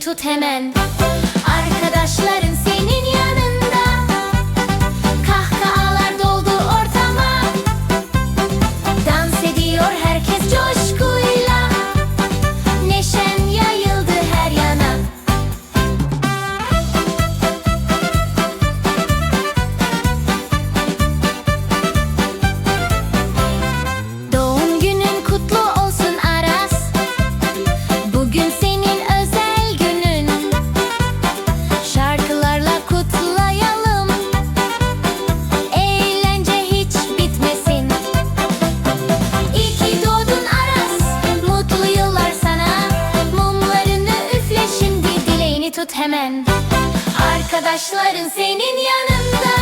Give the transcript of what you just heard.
to 天门。Hemen. Arkadaşların senin yanında